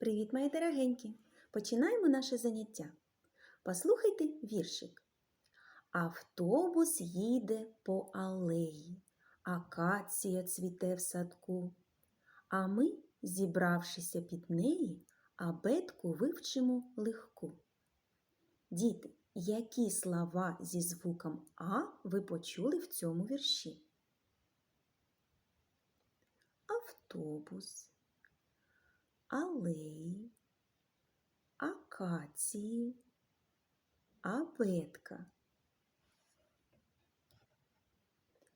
Привіт, мої дорогенькі! Починаємо наше заняття. Послухайте віршик. Автобус їде по алеї, акація цвіте в садку. А ми, зібравшися під неї, абетку вивчимо легку. Діти, які слова зі звуком А ви почули в цьому вірші? Автобус алеї, акації, абетка.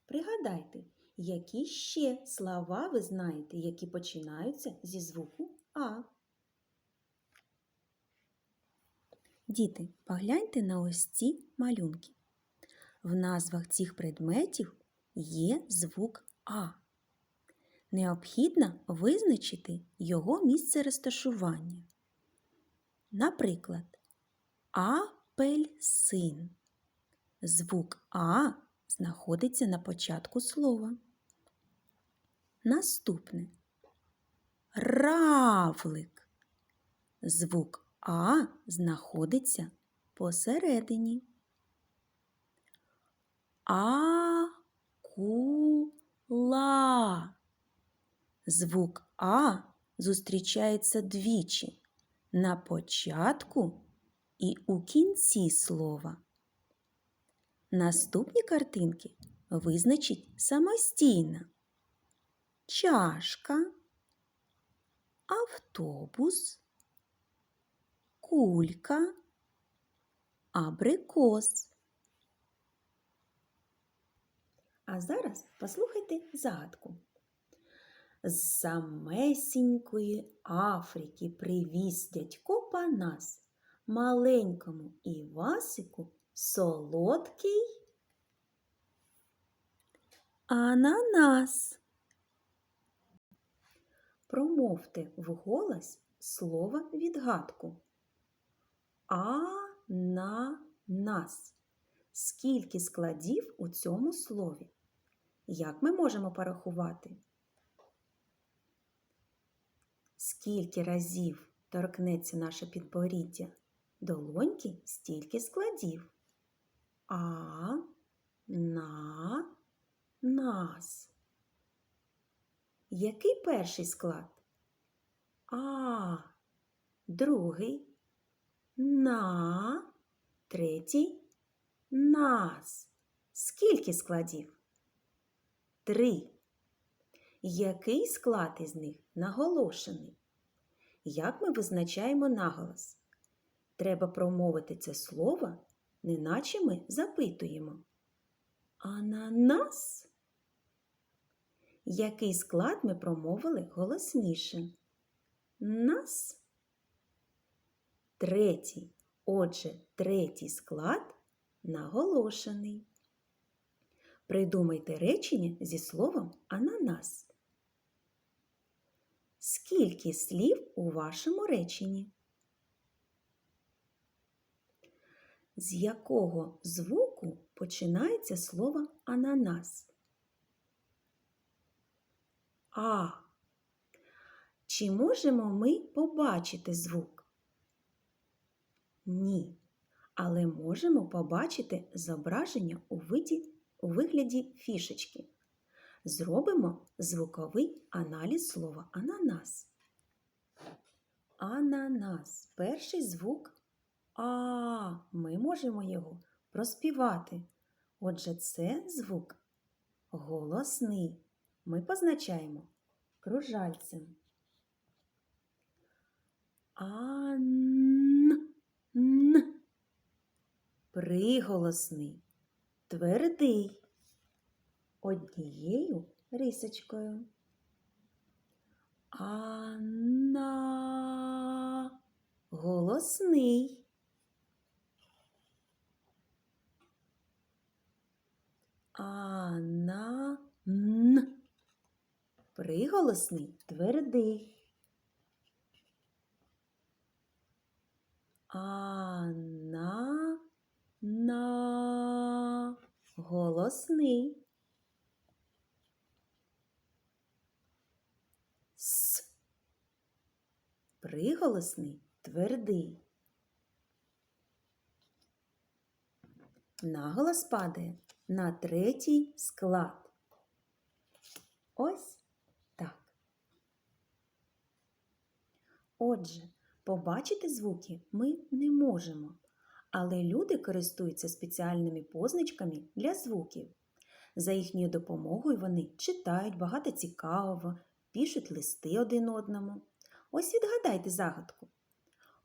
Пригадайте, які ще слова ви знаєте, які починаються зі звуку А. Діти, погляньте на ось ці малюнки. В назвах цих предметів є звук А. Необхідно визначити його місце розташування. Наприклад, апельсин. Звук А знаходиться на початку слова. Наступне равлик. Звук А знаходиться посередині. Акула. Звук А зустрічається двічі на початку і у кінці слова. Наступні картинки визначить самостійно. Чашка, автобус, кулька, абрикос. А зараз послухайте загадку. З самесінької Африки привіз дядько Панас маленькому Івасику солодкий ананас. Промовте вголос слово відгадку. Ананас. Скільки складів у цьому слові? Як ми можемо порахувати? Скільки разів торкнеться наше підборіддя долоньки, стільки складів. А на нас. Який перший склад? А, другий на, третій нас. Скільки складів? Три. Який склад із них наголошений? Як ми визначаємо наголос? Треба промовити це слово, неначе ми запитуємо. А на нас? Який склад ми промовили голосніше? Нас. Третій. Отже, третій склад наголошений. Придумайте речення зі словом ананас. Скільки слів у вашому реченні? З якого звуку починається слово ананас? А. Чи можемо ми побачити звук? Ні. Але можемо побачити зображення у, виді, у вигляді фішечки. Зробимо звуковий аналіз слова ананас. Ананас. Перший звук А. Ми можемо його проспівати. Отже, це звук голосний. Ми позначаємо кружальцем. Ан. Н. Приголосний. Твердий однією рисочкою. Анна голосний. Ана н. Приголосний твердий. Ана на голосний. Приголосний твердий. Наголос падає на третій склад. Ось так. Отже, побачити звуки ми не можемо, але люди користуються спеціальними позначками для звуків. За їхньою допомогою вони читають багато цікавого, пишуть листи один одному. Ось відгадайте загадку.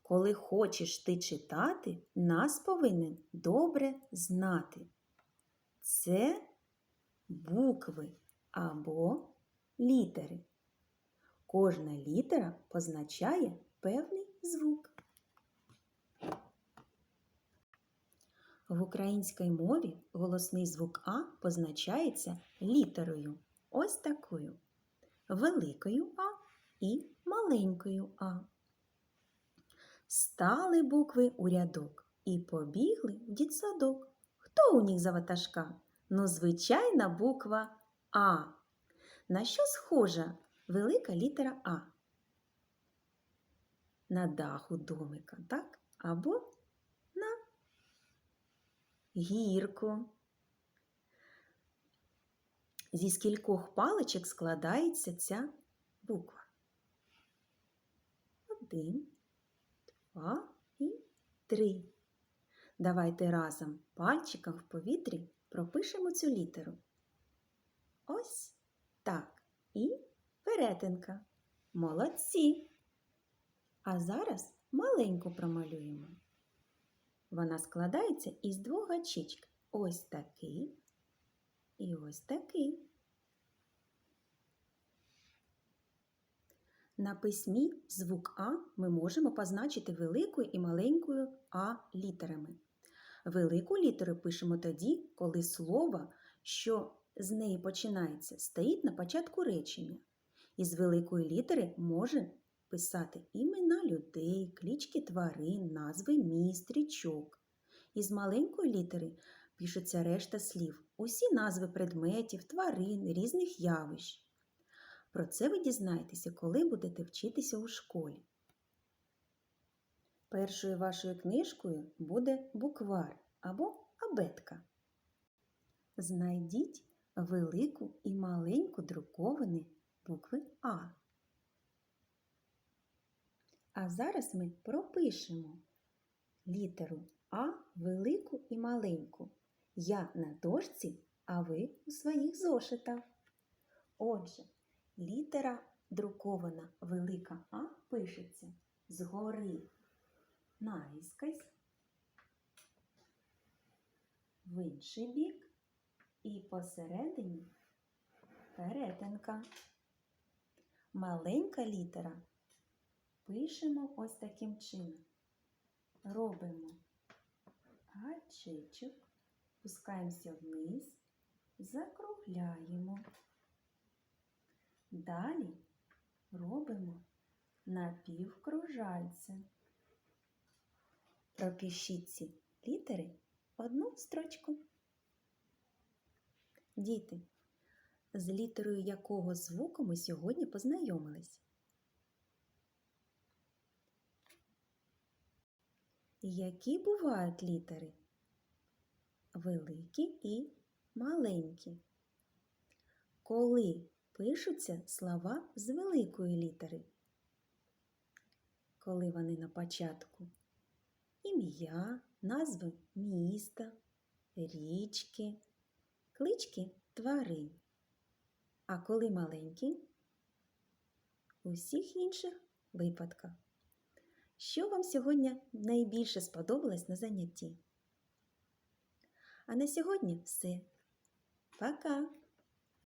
Коли хочеш ти читати, нас повинен добре знати. Це букви або літери. Кожна літера позначає певний звук. В українській мові голосний звук А позначається літерою. Ось такою. Великою А і маленькою А. Стали букви у рядок і побігли в дітсадок. Хто у них за ватажка? Ну, звичайна буква А. На що схожа велика літера А? На даху домика, так? Або на гірку. Зі скількох паличок складається ця буква. Один, два і три. Давайте разом пальчиком в повітрі пропишемо цю літеру. Ось так. І перетинка. Молодці. А зараз маленьку промалюємо. Вона складається із двох гачичок. Ось такий і ось такий. На письмі звук А ми можемо позначити великою і маленькою А літерами. Велику літеру пишемо тоді, коли слово, що з неї починається, стоїть на початку речення. Із великої літери може писати імена людей, клічки тварин, назви міст, річок. Із маленької літери пишуться решта слів, усі назви предметів, тварин, різних явищ. Про це ви дізнаєтеся, коли будете вчитися у школі. Першою вашою книжкою буде буквар або абетка. Знайдіть велику і маленьку друковані букви А. А зараз ми пропишемо літеру А велику і маленьку. Я на дошці, а ви у своїх зошитах. Отже, літера друкована велика А пишеться згори наїскось, в інший бік і посередині перетинка. Маленька літера пишемо ось таким чином. Робимо гачечок, пускаємося вниз, закругляємо. Далі робимо напівкружальце. Пропишіть ці літери одну строчку. Діти, з літерою якого звуку ми сьогодні познайомились? Які бувають літери? Великі і маленькі. Коли пишуться слова з великої літери? Коли вони на початку? Ім'я, назви міста, річки, клички тварин. А коли маленькі? У всіх інших випадках. Що вам сьогодні найбільше сподобалось на занятті? А на сьогодні все. Пока!